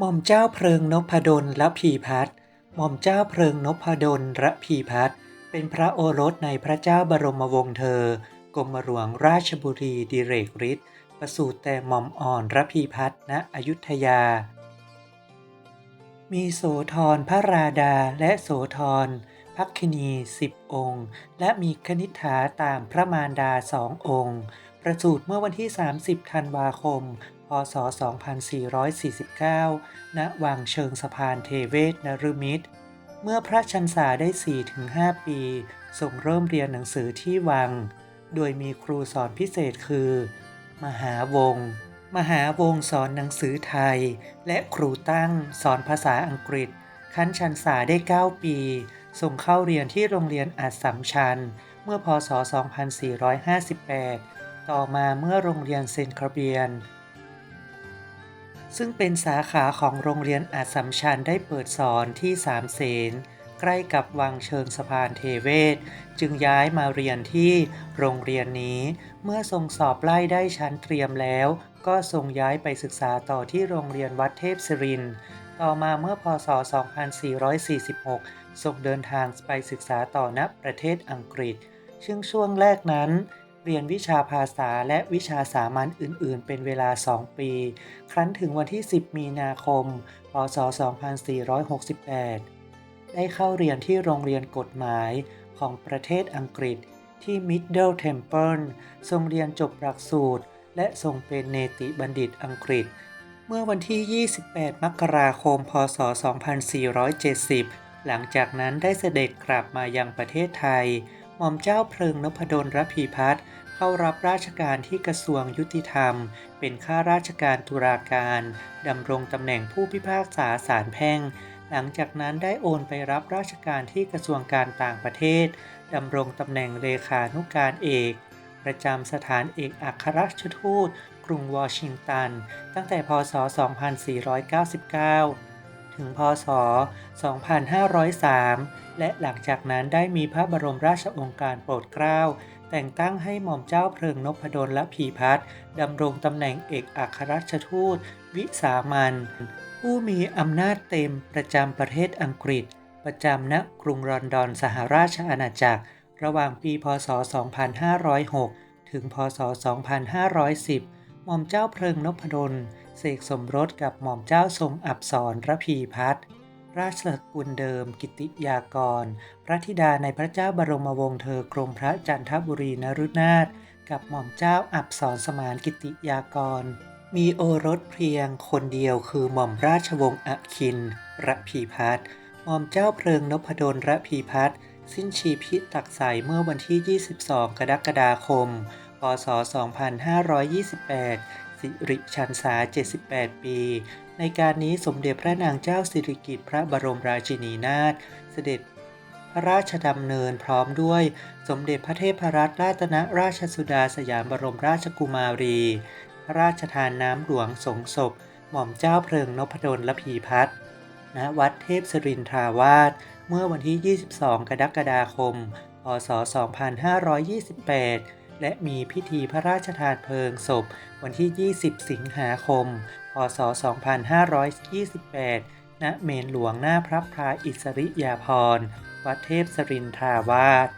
หม่อมเจ้าเพลิงนพดลละพีพัฒน์หม่อมเจ้าเพลิงนพดลระพีพัฒน์เป็นพระโอรสในพระเจ้าบรมวงศ์เธอ กรมหลวงราชบุรีดิเรกฤทธิ์ประสูติแต่หม่อมอ่อนระพีพัฒน์ณอยุธยา มีโสธรพระราดาและโสธรพักคินีสิบองค์ และมีคณิษฐาตามพระมารดาสององค์ ประสูติเมื่อวันที่ 30 ธันวาคม พศ 2449 ณ วังเชิงสะพานเทเวศนรุมิตร เมื่อพระชันษาได้ 4-5 ปีทรงเริ่มเรียนหนังสือที่วัง โดยมีครูสอนพิเศษคือ มหาวง มหาวงสอนหนังสือไทย และครูตั้งสอนภาษาอังกฤษ ขั้นชันษาได้ 9 ปีส่งเข้าเรียนที่โรงเรียนอัสสัมชัญเมื่อพศ 2458 ต่อมาเมื่อโรงเรียนเซนคาเบียน ซึ่งเป็นสาขาของโรงเรียนอัสสัมชัญได้เปิดสอนที่สามเสนใกล้กับวังเชิงสะพานเทเวศ จึงย้ายมาเรียนที่โรงเรียนนี้ เมื่อทรงสอบไล่ได้ชั้นเตรียมแล้ว ก็ทรงย้ายไปศึกษาต่อที่โรงเรียนวัดเทพศิริน ต่อมาเมื่อพศ 2446 ทรงเดินทางไปศึกษาต่อณประเทศอังกฤษซึ่งช่วงแรกนั้น เรียนวิชาภาษาและวิชาสามัญอื่น ๆ เป็นเวลา 2 ปี ครั้นถึงวันที่ 10 มีนาคม พศ 2468 ได้เข้าเรียนที่โรงเรียนกฎหมายของประเทศอังกฤษที่ Middle Temple ทรงเรียนจบหลักสูตร และทรงเป็นเนติบัณฑิตอังกฤษ เมื่อวันที่ 28 มกราคม พศ 2470 หลังจากนั้นได้เสด็จกลับมายังประเทศไทย หม่อมเจ้าเพลิงนพดลรพีพัฒน์เข้ารับราชการที่กระทรวงยุติธรรม เป็นข้าราชการตุลาการดำรงตำแหน่งผู้พิพากษาศาลแพ่ง หลังจากนั้นได้โอนไปรับราชการที่กระทรวงการต่างประเทศดำรงตำแหน่งเลขานุการเอกประจำสถานเอกอัครราชทูต กรุงวอชิงตัน ตั้งแต่พศ 2499 ถึงพศ 2503 และหลังจากนั้นได้มีพระบรมราชองค์การโปรดเกล้า แต่งตั้งให้หม่อมเจ้าเพลิงนพดลและพีพัฒดำรงตำแหน่งเอกอัครราชทูต วิสามันผู้มีอำนาจเต็มประจำประเทศอังกฤษ ประจำณกรุงลอนดอนสหราชอาณาจักร ระหว่างปี พศ 2506 ถึง พศ 2510 หม่อมเจ้าเพลิงนพดล เสกสมรสกับหม่อมเจ้าทรงอับสรระพีพัฒน์ราชสกุลเดิม กิติยากร พระธิดาในพระเจ้าบรมวงศ์เธอกรมพระจันทบุรีนรุนาถกับหม่อมเจ้าอับสรสมานกิติยากร มีโอรสเพียงคนเดียวคือหม่อมราชวงศ์อคินระพีพัฒน์หม่อมเจ้าเพลิงนพดลระพีพัฒน์สิ้นชีพิตักใสเมื่อวันที่ 22 กรกฎาคม พศ 2528 สิริชันษา 78 ปี ในการนี้สมเด็จพระนางเจ้าสิริกิติ์พระบรมราชินีนาถเสด็จพระราชดำเนินพร้อมด้วยสมเด็จพระเทพรัตนราตนราชสุดาสยามบรมราชกุมารี พระราชทานน้ำหลวงสงศพ หม่อมเจ้าเพลิงนพดลละพีพัฒน์ณวัดเทพสรินทราวาสเมื่อวันที่ 22 กรกฎาคม พศ 2528 และมีพิธีพระราชทานเพลิงศพ วันที่ 20 สิงหาคม พศ 2528 ณ เมนหลวงหน้าพระพราอิสริยาภรณ์ วัดเทพสรินทราวาส